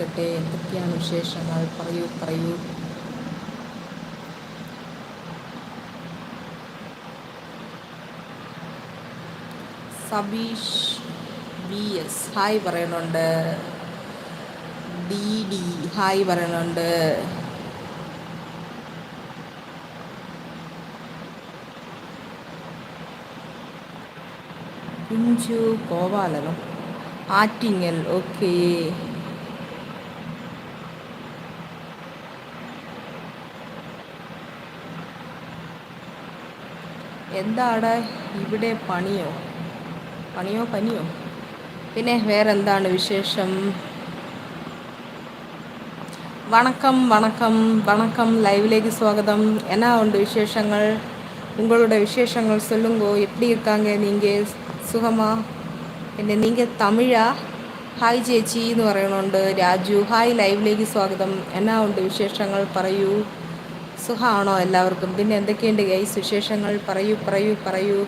കേൾക്കട്ടെ? എന്തൊക്കെയാണ് വിശേഷങ്ങൾ? പറയൂ പറയൂ. Sabeesh B S. ഹായ് പറയുന്നുണ്ട് ഡി ഡി ഹായ് പറയുന്നുണ്ട് കുഞ്ചു കോവാലനം ആറ്റിങ്ങൽ ഓക്കേ. എന്താണ് ഇവിടെ പണിയോ പണിയോ പനിയോ പിന്നെ വേറെ എന്താണ് വിശേഷം വണക്കം വണക്കം വണക്കം ലൈവിലേക്ക് സ്വാഗതം എന്നാ ഉണ്ട് വിശേഷങ്ങൾ ഉങ്ങളുടെ വിശേഷങ്ങൾ சொல்லுங்கோ எப்படி இருக்காங்க நீங்கள் സുഖമാ പിന്നെ നിങ്ങൾ തമിഴാ ഹായ് ചേച്ചി എന്ന് പറയണുണ്ട് രാജു ഹായ് ലൈവിലേക്ക് സ്വാഗതം എന്നാ ഉണ്ട് വിശേഷങ്ങൾ പറയൂ സുഖമാണോ എല്ലാവർക്കും പിന്നെ എന്തൊക്കെയുണ്ട് ഗൈസ് വിശേഷങ്ങൾ പറയൂ പറയൂ പറയൂ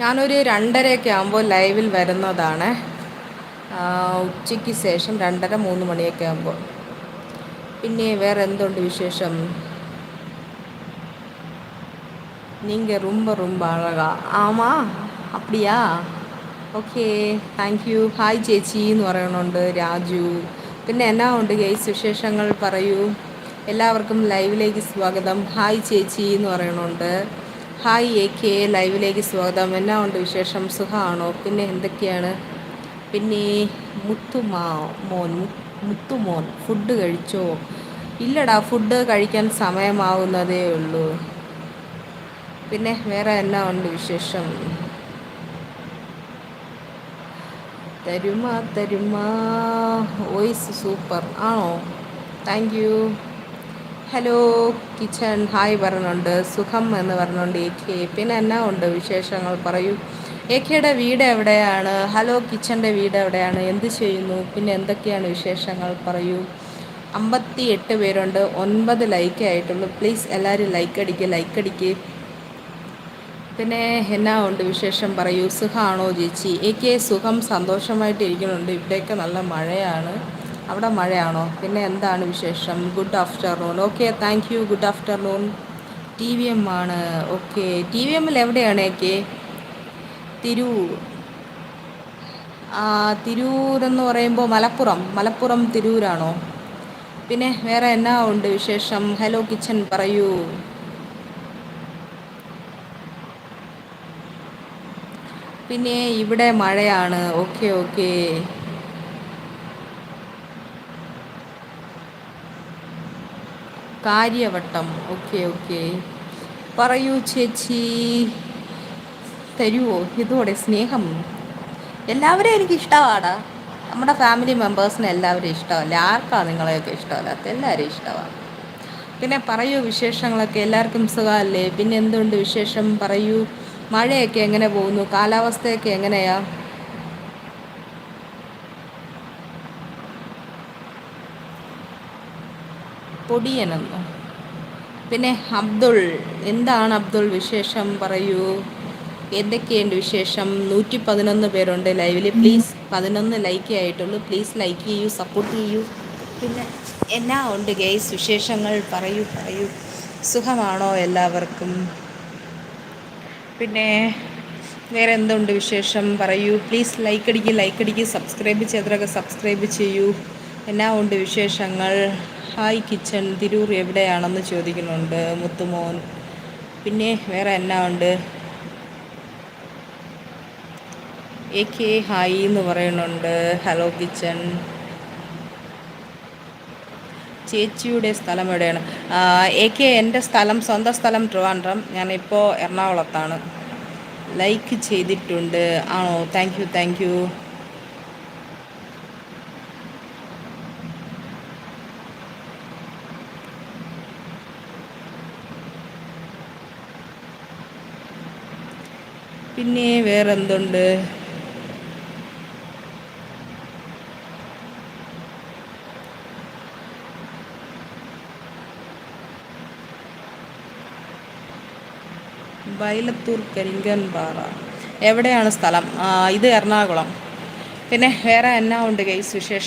ഞാനൊരു രണ്ടരയൊക്കെ ആകുമ്പോൾ ലൈവിൽ വരുന്നതാണ് ഉച്ചയ്ക്ക് ശേഷം രണ്ടര മൂന്ന് മണിയൊക്കെ ആകുമ്പോൾ പിന്നെ വേറെ എന്തുണ്ട് വിശേഷം நீங்கள் ரொம்ப ரொம்ப அழகா ஆமாம் அப்படியா ഓക്കെ താങ്ക് യു ഹായ് ചേച്ചി എന്ന് പറയണുണ്ട് രാജു പിന്നെ എന്നാ ഉണ്ട് ഗൈസ് വിശേഷങ്ങൾ പറയൂ എല്ലാവർക്കും ലൈവിലേക്ക് സ്വാഗതം. ഹായ് ചേച്ചി എന്ന് പറയണുണ്ട്. ഹായ് എ കെ ലൈവിലേക്ക് സ്വാഗതം. എന്നാ ഉണ്ട് വിശേഷം? സുഖമാണോ പിന്നെ എന്തൊക്കെയാണ്? പിന്നെ മുത്തുമാ മോൻ മുത്തുമോൻ ഫുഡ് കഴിച്ചോ? ഇല്ലടാ ഫുഡ് കഴിക്കാൻ സമയമാവുന്നതേ ഉള്ളൂ. പിന്നെ വേറെ എന്നാ ഉണ്ട് വിശേഷം? തരുമാ തരുമാ. Voice super. ആണോ? Thank you. Hello kitchen hi പറഞ്ഞുണ്ട് സുഖം എന്ന് പറഞ്ഞുകൊണ്ട് എ കെ പിന്നെ എന്നാ ഉണ്ട് വിശേഷങ്ങൾ? പറയൂ. എ കെയുടെ വീട് എവിടെയാണ്? ഹലോ കിച്ചന്റെ വീട് എവിടെയാണ്? എന്ത് ചെയ്യുന്നു? പിന്നെ എന്തൊക്കെയാണ് വിശേഷങ്ങൾ? പറയൂ. അമ്പത്തി എട്ട് പേരുണ്ട്. ഒൻപത് ലൈക്ക് ആയിട്ടുള്ളൂ. പ്ലീസ് എല്ലാവരും ലൈക്ക് അടിക്കുക ലൈക്ക് അടിക്കുക പിന്നെ എന്നാ ഉണ്ട് വിശേഷം? പറയൂ. സുഖമാണോ ചേച്ചി? എ കെ സുഖം സന്തോഷമായിട്ടിരിക്കുന്നുണ്ട് ഇവിടെയൊക്കെ നല്ല മഴയാണ്. അവിടെ മഴയാണോ? പിന്നെ എന്താണ് വിശേഷം? Good afternoon okay thank you good afternoon T V M ആണ്. ഓക്കെ ടി വി എമ്മിൽ എവിടെയാണ് ഏക്കെ തിരൂർ തിരൂർ എന്ന് പറയുമ്പോൾ മലപ്പുറം. മലപ്പുറം തിരൂരാണോ? പിന്നെ വേറെ എന്നാ ഉണ്ട് വിശേഷം? ഹലോ കിച്ചൻ പറയൂ. പിന്നെ ഇവിടെ മഴയാണ്. Okay okay Karyavattom. Okay okay. പറയൂ ചേച്ചി. തരുമോ ഇതോടെ സ്നേഹം. എല്ലാവരെയും എനിക്ക് ഇഷ്ടമാടാ നമ്മുടെ ഫാമിലി മെമ്പേഴ്സിനെ എല്ലാവരും ഇഷ്ടമല്ല. ആർക്കാണ് നിങ്ങളെയൊക്കെ ഇഷ്ടമല്ലാത്ത? എല്ലാവരും ഇഷ്ടമാണ് പിന്നെ പറയൂ വിശേഷങ്ങളൊക്കെ എല്ലാവർക്കും സുഖമല്ലേ? പിന്നെ എന്തുണ്ട് വിശേഷം? പറയൂ. മഴയൊക്കെ എങ്ങനെ പോകുന്നു? കാലാവസ്ഥയൊക്കെ എങ്ങനെയാണ് പൊടിയനെന്നോ. പിന്നെ അബ്ദുൾ എന്താണ് അബ്ദുൾ വിശേഷം? പറയൂ. എന്തൊക്കെയുണ്ട് വിശേഷം? നൂറ്റി പതിനൊന്ന് പേരുണ്ട് ലൈവിൽ പ്ലീസ് പതിനൊന്ന് ലൈക്ക് ആയിട്ടുള്ളൂ. പ്ലീസ് ലൈക്ക് ചെയ്യൂ സപ്പോർട്ട് ചെയ്യൂ. പിന്നെ എന്നാ ഉണ്ട് ഗെയ്സ് വിശേഷങ്ങൾ? പറയൂ പറയൂ. സുഖമാണോ എല്ലാവർക്കും? പിന്നെ വേറെ എന്തുണ്ട് വിശേഷം? പറയൂ. പ്ലീസ് ലൈക്ക് അടിക്കുക ലൈക്ക് അടിക്കുക സബ്സ്ക്രൈബ് ചെയ്തൊക്കെ സബ്സ്ക്രൈബ് ചെയ്യൂ. എന്നാ ഉണ്ട് വിശേഷങ്ങൾ? ഹായ് കിച്ചൺ തിരൂർ എവിടെയാണെന്ന് ചോദിക്കുന്നുണ്ട് മുത്തുമോൻ. പിന്നെ വേറെ എന്നാ ഉണ്ട്? എ കെ ഹായ് എന്ന് പറയുന്നുണ്ട്. Hello kitchen. ചേച്ചിയുടെ സ്ഥലം എവിടെയാണ്? എ കെ എന്റെ സ്ഥലം സ്വന്തം സ്ഥലം ട്രിവാൻഡ്രം. ഞാനിപ്പോൾ എറണാകുളത്താണ്. ലൈക്ക് ചെയ്തിട്ടുണ്ട്. ആണോ? Thank you thank you. പിന്നെ വേറെന്തുണ്ട്? വയലത്തൂർ കരിങ്കൻപാറ എവിടെയാണ് സ്ഥലം? ഇത് എറണാകുളം. പിന്നെ വേറെ എന്നാ ഉണ്ട് കേസ് വിശേഷം?